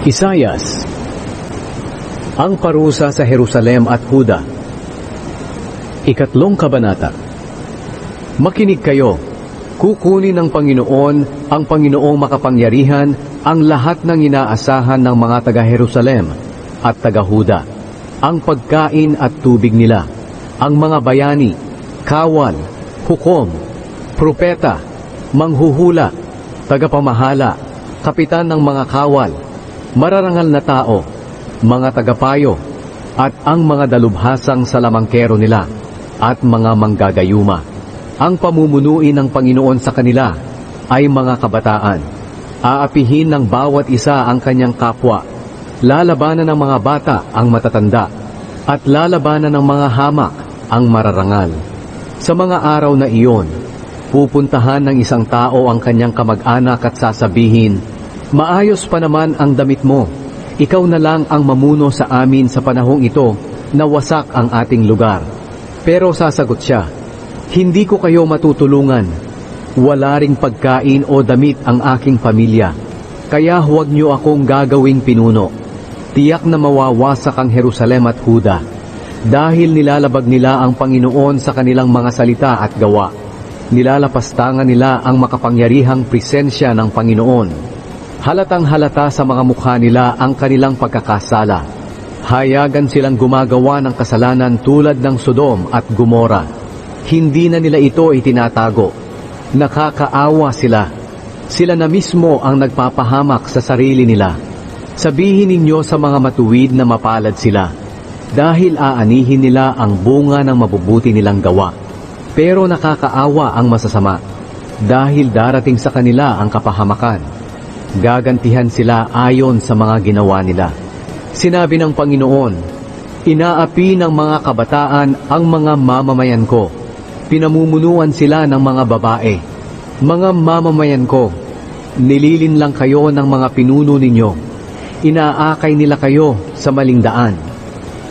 Isayas Ang parusa sa Jerusalem at Huda. Ikatlong Kabanata. Makinig kayo, kukunin ng Panginoon ang Panginoong makapangyarihan ang lahat ng inaasahan ng mga taga-Jerusalem at taga-Huda, ang pagkain at tubig nila, ang mga bayani, kawal, hukom, propeta, manghuhula, tagapamahala, kapitan ng mga kawal, mararangal na tao, mga tagapayo, at ang mga dalubhasang salamangkero nila, at mga manggagayuma. Ang pamumunuin ng Panginoon sa kanila ay mga kabataan. Aapihin ng bawat isa ang kanyang kapwa. Lalabanan ng mga bata ang matatanda. At lalabanan ng mga hamak ang mararangal. Sa mga araw na iyon, pupuntahan ng isang tao ang kanyang kamag-anak at sasabihin, Maayos pa naman ang damit mo. Ikaw na lang ang mamuno sa amin sa panahong ito na wasak ang ating lugar. Pero sasagot siya, Hindi ko kayo matutulungan. Wala ring pagkain o damit ang aking pamilya. Kaya huwag niyo akong gagawing pinuno. Tiyak na mawawasak ang Jerusalem at Huda. Dahil nilalabag nila ang Panginoon sa kanilang mga salita at gawa. Nilalapastangan nila ang makapangyarihang presensya ng Panginoon. Halatang halata sa mga mukha nila ang kanilang pagkakasala. Hayagan silang gumagawa ng kasalanan tulad ng Sodom at Gomora. Hindi na nila ito itinatago. Nakakaawa sila. Sila na mismo ang nagpapahamak sa sarili nila. Sabihin ninyo sa mga matuwid na mapalad sila. Dahil aanihin nila ang bunga ng mabubuti nilang gawa. Pero nakakaawa ang masasama. Dahil darating sa kanila ang kapahamakan. Gagantihan sila ayon sa mga ginawa nila. Sinabi ng Panginoon, Inaapi ng mga kabataan ang mga mamamayan ko. Pinamumunuan sila ng mga babae. Mga mamamayan ko, nililin lang kayo ng mga pinuno ninyo. Inaakay nila kayo sa maling daan.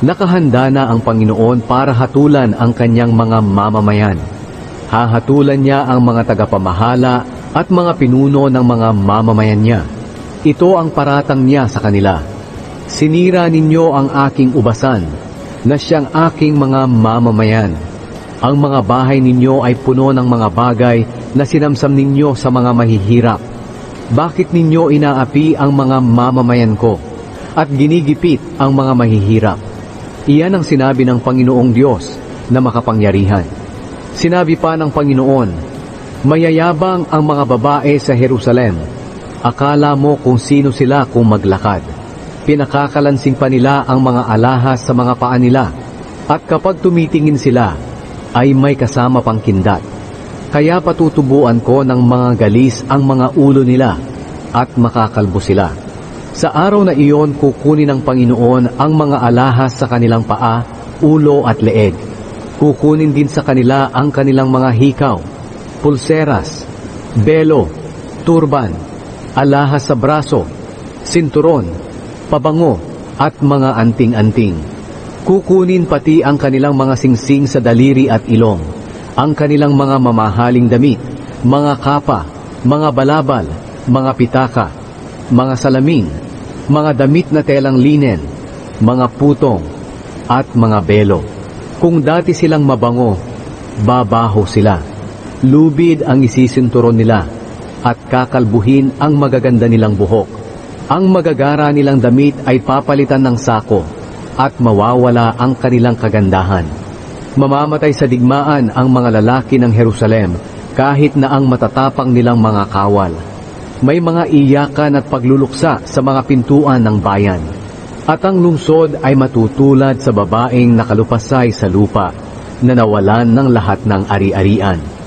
Nakahanda na ang Panginoon para hatulan ang kanyang mga mamamayan. Hahatulan niya ang mga tagapamahala at mga pinuno ng mga mamamayan niya. Ito ang paratang niya sa kanila. Sinira ninyo ang aking ubasan, na siyang aking mga mamamayan. Ang mga bahay ninyo ay puno ng mga bagay na sinamsam ninyo sa mga mahihirap. Bakit ninyo inaapi ang mga mamamayan ko at ginigipit ang mga mahihirap? Iyan ang sinabi ng Panginoong Diyos na makapangyarihan. Sinabi pa ng Panginoon, Mayayabang ang mga babae sa Jerusalem. Akala mo kung sino sila kung maglakad. Pinakakalansing pa nila ang mga alahas sa mga paa nila. At kapag tumitingin sila, ay may kasama pang kindat. Kaya patutubuan ko ng mga galis ang mga ulo nila at makakalbo sila. Sa araw na iyon kukunin ng Panginoon ang mga alahas sa kanilang paa, ulo at leeg. Kukunin din sa kanila ang kanilang mga hikaw, pulseras, belo, turban, alahas sa braso, sinturon, pabango, at mga anting-anting. Kukunin pati ang kanilang mga singsing sa daliri at ilong, ang kanilang mga mamahaling damit, mga kapa, mga balabal, mga pitaka, mga salamin, mga damit na telang linen, mga putong, at mga belo. Kung dati silang mabango, babaho sila. Lubid ang isisinturon nila, at kakalbuhin ang magaganda nilang buhok. Ang magagara nilang damit ay papalitan ng sako, at mawawala ang kanilang kagandahan. Mamamatay sa digmaan ang mga lalaki ng Jerusalem, kahit na ang matatapang nilang mga kawal. May mga iyakan at pagluluksa sa mga pintuan ng bayan. At ang lungsod ay matutulad sa babaeng nakalupasay sa lupa na nawalan ng lahat ng ari-arian.